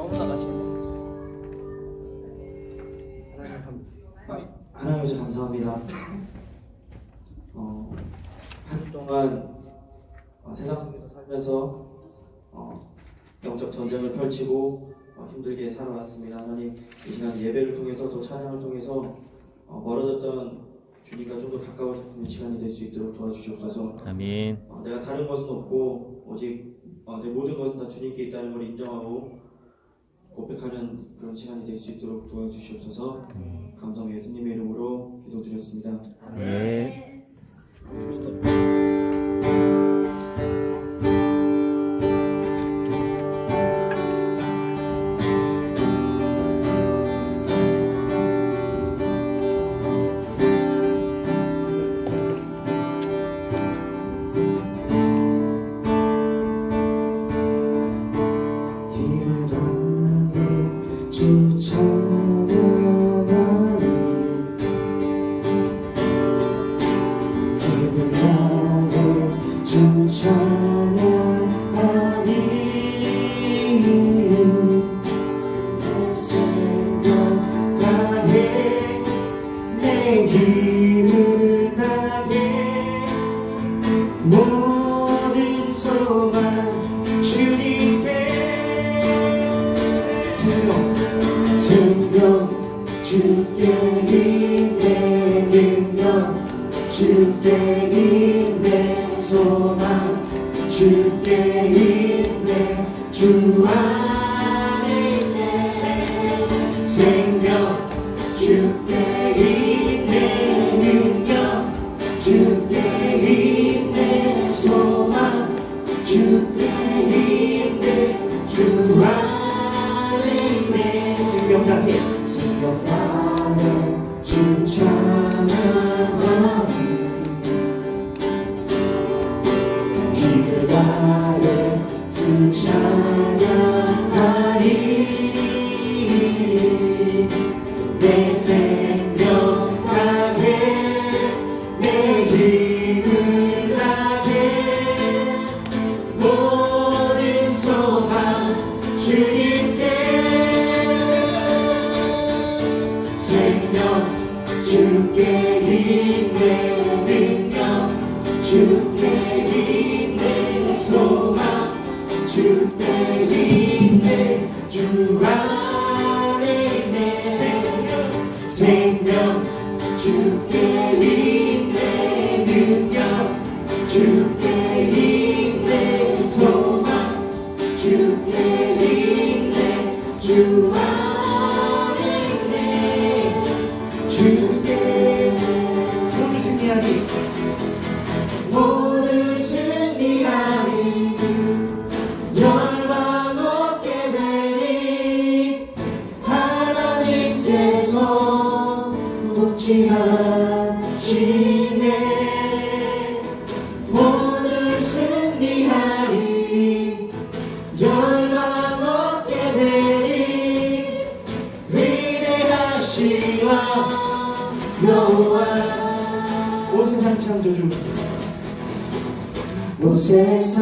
영어 나가시면 하나님 아버지 감사합니다. 어, 한주 동안 어, 세상 속에서 살면서 어, 영적 전쟁을 펼치고 어, 힘들게 살아왔습니다. 하나님 이 시간 예배를 통해서 또 찬양을 통해서 어, 멀어졌던 주님과 좀 더 가까워지는 시간이 될 수 있도록 도와주시옵소서. 아멘. 어, 내가 다른 것은 없고 오직 어, 내 모든 것은 다 주님께 있다는 걸 인정하고 고백하는 그런 시간이 될 수 있도록 도와주시옵소서. 감성 예수님의 이름으로 기도드렸습니다. 네. 주 찬양하리 내 생명 다해. 내 힘을 다해. 모든 소망 주님께 생명 생명 주께 있네 능력 주께 있네 소망 주께 있네 주 안에 다해 주 찬양하리 내 생명 다해 내 힘을 다해 모든 소망 주님께 생명 주께 있네 주 안에 있네 생명 생명 주께 있네 능력 주께 있네 소망 주께 있네 주 통치하시네 모두 승리하리. 열방 얻게 되리. 위대하시와 여호와. 온 세상 창조주. 온 세상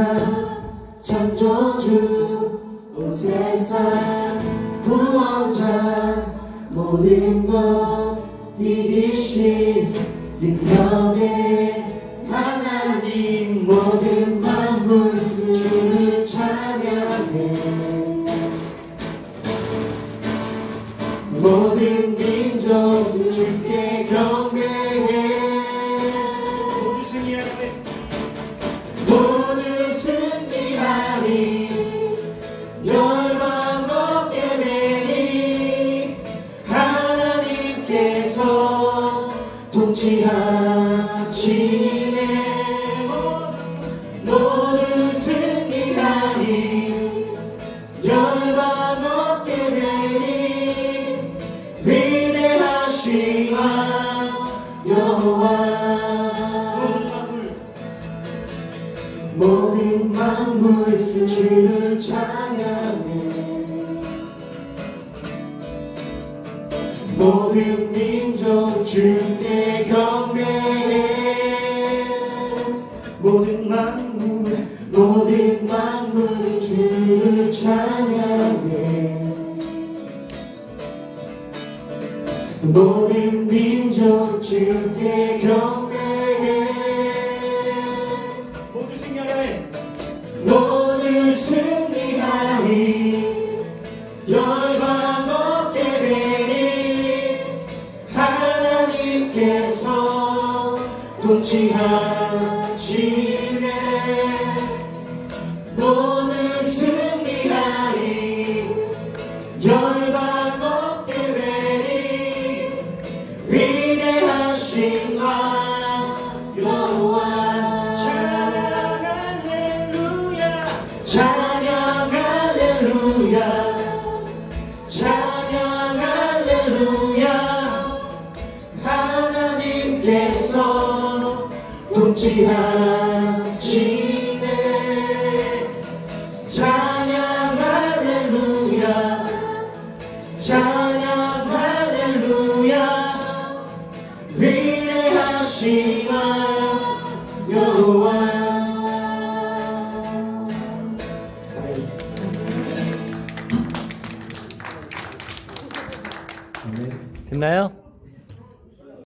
창조주. 온 세상 구원자. 모든 것 이기신 능력의 하나님 모든 모든 만물 주를 찬양해. 모든 민족 주께 경배 찬양해. 모든 민족 주께 경배해. 모두 승리하리 모두 승리하리 열방 얻게 되니 하나님께서 통치하시 통치하시네 찬양 할렐루야 찬양 할렐루야 위대하신 왕 여호와. 됐나요?